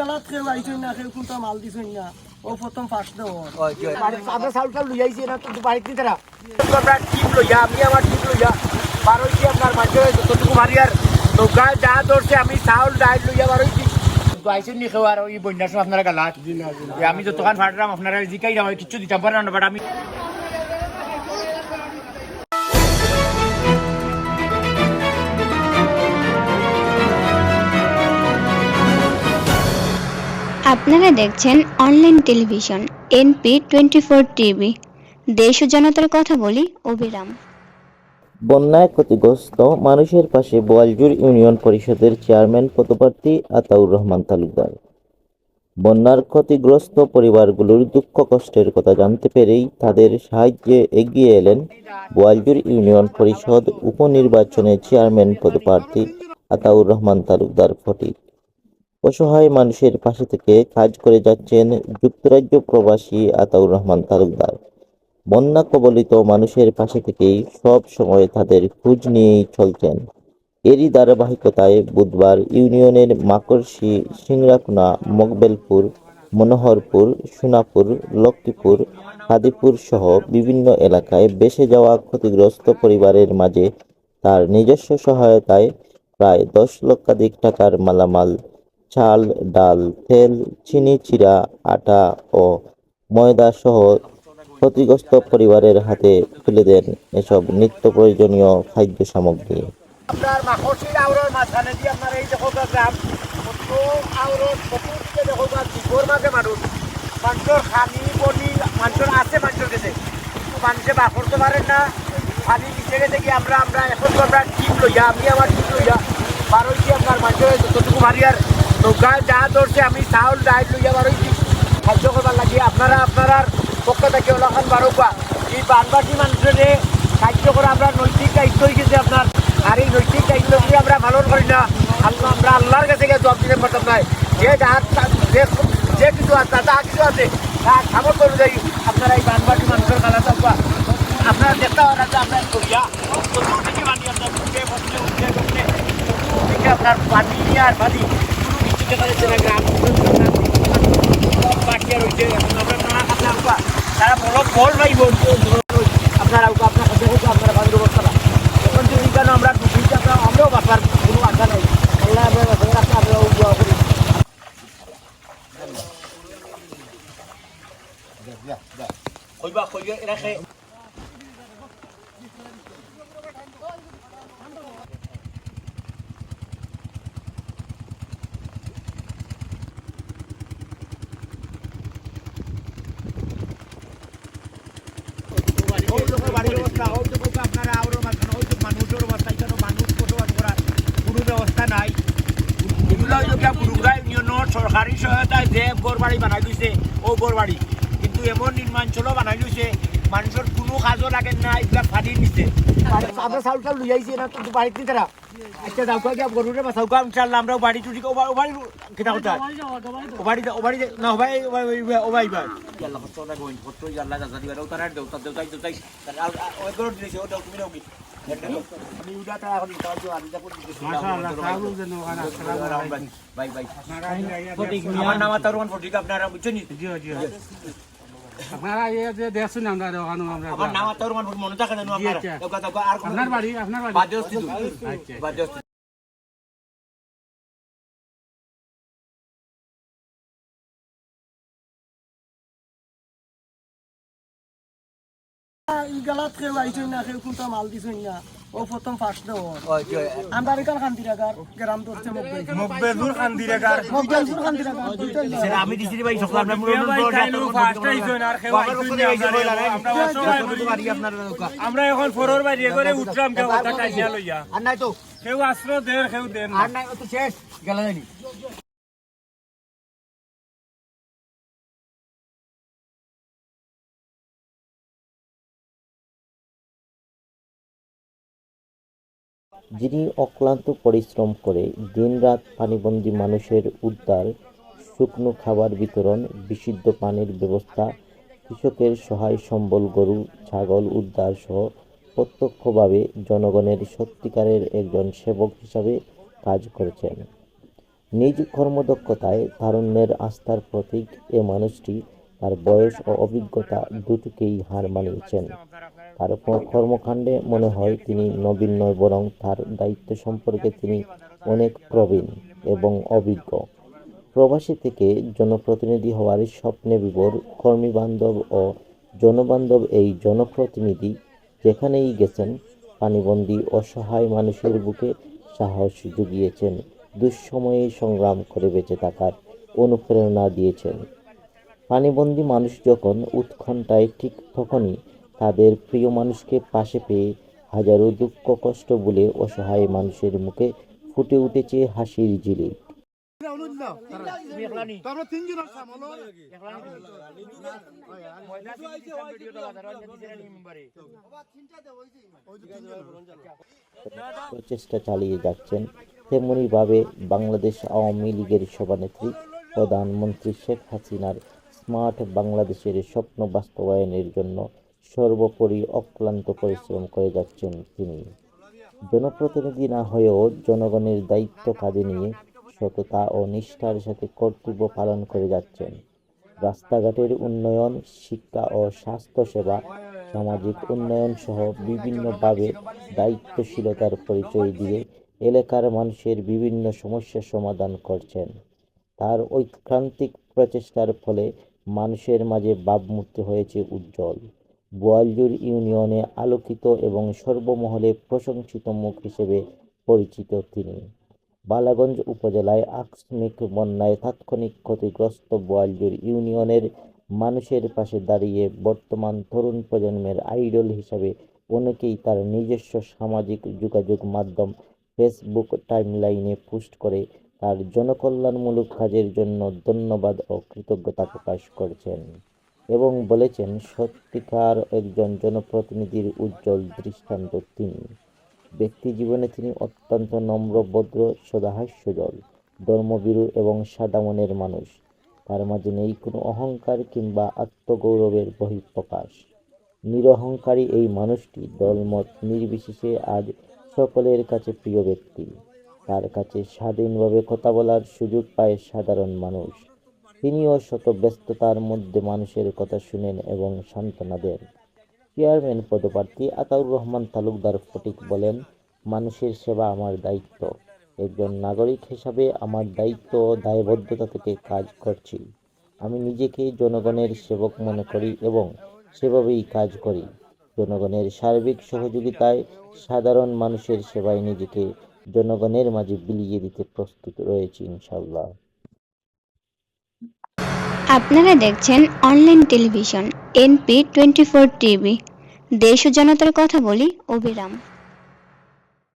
খেয়ে না খেয়ে কোনটা মাল দিছই না। ও প্রথম ফার্স্ট দেওয়া আমরা চাউল টাউল লই আইছি না কিন্তু বাড়িতে তারা আমরা টিম লইয়া আমি আমার টিম লইয়া বারোইছি আপনার মাঝে যতটুকু মারি আর নৌকা যা ধরছে আমি চাউল ডাইল লইয়া বারোইছি। আইসেন নি খেওয়ার ওই বন্যার সময় আপনারা গালাত? আমি যতক্ষণ ফাটলাম আপনারা জিকাই যাব কিচ্ছু দিতাম পারেন না বাট আমি আপনারা দেখছেন online television NP twenty four TV দেশ ও জনতার কথা বলি, অবিরাম। বন্যায় ক্ষতিগ্রস্ত মানুষের পাশে বোয়ালজুর ইউনিয়ন পরিষদের চেয়ারম্যান পদপ্রার্থী আতাউর রহমান তালুকদার। বন্যার ক্ষতিগ্রস্ত পরিবারগুলোর দুঃখ কষ্টের কথা জানতে পেরেই তাদের সাহায্যে এগিয়ে এলেন বোয়ালজুর ইউনিয়ন পরিষদ উপনির্বাচনে চেয়ারম্যান পদপ্রার্থী আতাউর রহমান তালুকদার ফটিক। অসহায় মানুষের পাশে থেকে কাজ করে যাচ্ছেন যুক্তরাজ্য প্রবাসী আতাউর রহমান তালুকদার। বন্যা কবলিত মানুষের পাশে থেকেই সব সময় তাদের খোঁজ নিয়েই চলছেন। এরই ধারাবাহিকতায় বুধবার ইউনিয়নের মাকড়শি সিংড়াকুনা, মকবেলপুর, মনোহরপুর, সোনাপুর, লক্ষ্মীপুর, হাদিপুর সহ বিভিন্ন এলাকায় বেসে যাওয়া ক্ষতিগ্রস্ত পরিবারের মাঝে তার নিজস্ব সহায়তায় প্রায় দশ লক্ষাধিক টাকার মালামাল চাল, ডাল, তেল, চিনি চিরা আটা ও ময়দা সহ ক্ষতিগ্রস্ত পরিবারের হাতে তুলে দেন এসব নিত্য প্রয়োজনীয় খাদ্য সামগ্রী। আপনার মাঝখানে আপনার এই মাঝে মানুষের পারেন না। নিচে গেছে কি আমরা আমরা এখন তো আমরা টিম লইয়া, আমি আমার টিম লইয়া বারোইছি আপনার মানুষের যতটুকু মারি আর নৌকা যা ধরছে আমি চাউল ডাইল লইয়া বারোইছি সাহায্য করবার লাগে? আপনারা আপনারা পক্ষ থেকে ওলাখান বারোকা এই বানবাসী মানুষের সাহায্য করে আমরা নৈতিক দায়িত্ব হয়ে গেছে আপনার আর এই নৈতিক দায়িত্ব যদি আমরা পালন করি না। আল্লাহ, আমরা আল্লাহর কাছে গিয়ে জবাব দিতে পারতাম না যে যার যে কিছু আছে যা কিছু আছে তার সামর্থ্য অনুযায়ী আপনারা এই বানবাসী মানুষের খেলা থাকবা আপনারা দেখতে পারেন যে আমরা করিয়া চতুর্দিকে মানি আপনার উঠে বসলে আপনার আর পানি। কোনো কিছু দেখা যাচ্ছে না গ্রাম আমরা নানা কাছে আনবা তারা বলক বল পাইব আপনারা আপনার আপনারা কেন দুঃখিত আশা নেই আল্লাহ আমরা বাঁচার রাখতে আমরাও হয়তো আপনারা আরও মাঝখানে হয়তো মানুষের অবস্থা এখানে মানুষ বসবাস করার কোনো ব্যবস্থা নাই। এগুলো বুড়ুগা ইউনিয়নের সরকারি সহায়তায় যে গড়বাড়ি বানাই দিয়েছে ও গড়বাড়ি কিন্তু এমন চলো বানাই দিছে মানুষের কোনো কাজও লাগে না এগুলা ফাঁদি নিছে। আমরা চাউল টাউল লই আইছি না কিন্তু বাড়িতে তারা আচ্ছা যাও গিয়া গরুরে বাঁচাও গা ইনশাআল্লাহ আমরা বাড়ি টুটি ও বাড়ি কেটা কথা? ও বাড়ি ও বাড়ি না ও ভাই ও ভাই ভাই আল্লাহ কত না গোইন কত আল্লাহ দাদা দিবা দাও তারা দাও তার দেউতাই দেউতাই ও গরু দিছে ও দাও তুমি দাও কি চাউল আপনারা বুঝছেন জি জি আপনারা এই যে দেখছেন আমরা ওখানে আমরা আমার নাম তারুমান ফটিক মনে থাকে জানো আপনারা। আচ্ছা। দাও দাও আর আপনার বাড়ি আপনার বাড়ি? বাজে আচ্ছা বাজে ইগালাত খেয়ে আইসই না খেয়ে কোনটা মাল দিছই না। ও প্রথম ফার্স্ট দেওয়া আমরা এখান খান্দিরাগার গ্রাম ধরছে মকবেল মকবেলপুর খান্দিরাগার। মকবেলপুর খান্দিরাগার দুইটাই আমি দিছি ভাই সকল আমরা মুরুন আমরা এখন ফোরর বাড়ি করে উঠলাম কেউ কথা টাইসিয়া লইয়া। আর নাই তো। কেউ দেন আর নাই তো শেষ গেলা জানি যিনি অক্লান্ত পরিশ্রম করে দিনরাত পানিবন্দী মানুষের উদ্ধার, শুকনো খাবার বিতরণ, বিশুদ্ধ পানির ব্যবস্থা, কৃষকের সহায় সম্বল, গরু, ছাগল উদ্ধার সহ প্রত্যক্ষভাবে জনগণের সত্যিকারের একজন সেবক হিসাবে কাজ করেছেন। নিজ কর্মদক্ষতায় তারুণ্যের আস্থার প্রতীক এ মানুষটি তার বয়স ও অভিজ্ঞতা দুটোকেই হার মানিয়েছেন। তার কর্মকাণ্ডে মনে হয় তিনি নবীন নয়, বরং তার দায়িত্ব সম্পর্কে তিনি অনেক প্রবীণ এবং অভিজ্ঞ। প্রবাসী থেকে জনপ্রতিনিধি হওয়ার স্বপ্নে বিভোর কর্মী বান্ধব ও জনবান্ধব এই জনপ্রতিনিধি যেখানেই গেছেন, পানিবন্দী অসহায় মানুষের বুকে সাহস জুগিয়েছেন, দুঃসময়ে সংগ্রাম করে বেঁচে থাকার অনুপ্রেরণা দিয়েছেন। পানিবন্দী মানুষ যখন উৎকণ্ঠায় ঠিক তখনই তাদের প্রিয় মানুষকে পাশে পেয়ে হাজারো দুঃখ, কষ্ট বলে অসহায় মানুষের মুখে ফুটে উঠেছে হাসির ঝিলিক প্রচেষ্টা চালিয়ে যাচ্ছেন তেমনিভাবে বাংলাদেশ আওয়ামী লীগের সভানেত্রী প্রধানমন্ত্রী শেখ হাসিনার স্মার্ট বাংলাদেশের স্বপ্ন বাস্তবায়নের জন্য সর্বোপরি অক্লান্ত পরিশ্রম করে যাচ্ছেন তিনি। জনপ্রতিনিধি না হয়েও জনগণের দায়িত্ব কাঁধে নিয়ে সততা ও নিষ্ঠার সাথে কর্তব্য পালন করে যাচ্ছেন। রাস্তাঘাটের উন্নয়ন, শিক্ষা ও স্বাস্থ্যসেবা, সামাজিক উন্নয়ন সহ বিভিন্নভাবে দায়িত্বশীলতার পরিচয় দিয়ে এলাকার মানুষের বিভিন্ন সমস্যার সমাধান করছেন। তার ঐক্রান্তিক প্রচেষ্টার ফলে মানুষের মাঝে ভাবমূর্তি হয়েছে উজ্জ্বল। বোয়ালজুর ইউনিয়নে আলোকিত এবং সর্বমহলে প্রশংসিত মুখ হিসেবে পরিচিত তিনি। বালাগঞ্জ উপজেলায় আকস্মিক বন্যায় তাৎক্ষণিক ক্ষতিগ্রস্ত বোয়ালজুর ইউনিয়নের মানুষের পাশে দাঁড়িয়ে বর্তমান তরুণ প্রজন্মের আইডল হিসাবে অনেকেই তার নিজস্ব সামাজিক যোগাযোগ মাধ্যম ফেসবুক টাইমলাইনে পোস্ট করে তার জনকল্যাণমূলক কাজের জন্য ধন্যবাদ ও কৃতজ্ঞতা প্রকাশ করেছেন। এবং বলেছেন, সত্যিকার একজন জনপ্রতিনিধির উজ্জ্বল দৃষ্টান্ত তিনি। ব্যক্তি জীবনে তিনি অত্যন্ত নম্র, ভদ্র, সদাহাস্যজল ধর্মবিরু এবং সাদা মনের মানুষ। তার মাঝে নেই কোনো অহংকার কিংবা আত্মগৌরবের বহিঃপ্রকাশ। নিরহংকারী এই মানুষটি দলমত নির্বিশেষে আজ সকলের কাছে প্রিয় ব্যক্তি। তার কাছে স্বাধীনভাবে কথা বলার সুযোগ পায় সাধারণ মানুষ। তিনিও শত ব্যস্ততার মধ্যে মানুষের কথা শুনেন এবং সান্ত্বনা দেন। চেয়ারম্যান পদপ্রার্থী আতাউর রহমান তালুকদার ফটিক বলেন, মানুষের সেবা আমার দায়িত্ব। একজন নাগরিক হিসাবে আমার দায়িত্ব দায়বদ্ধতা থেকে কাজ করছি। আমি নিজেকে জনগণের সেবক মনে করি এবং সেভাবেই কাজ করি। জনগণের সার্বিক সহযোগিতায় সাধারণ মানুষের সেবায় নিজেকে জনগণের মাঝে বিলিয়ে দিতে প্রস্তুত রয়েছি ইনশাল্লাহ আপনারা দেখছেন online television NP twenty four TV দেশ ও জনতার কথা বলি অবিরাম।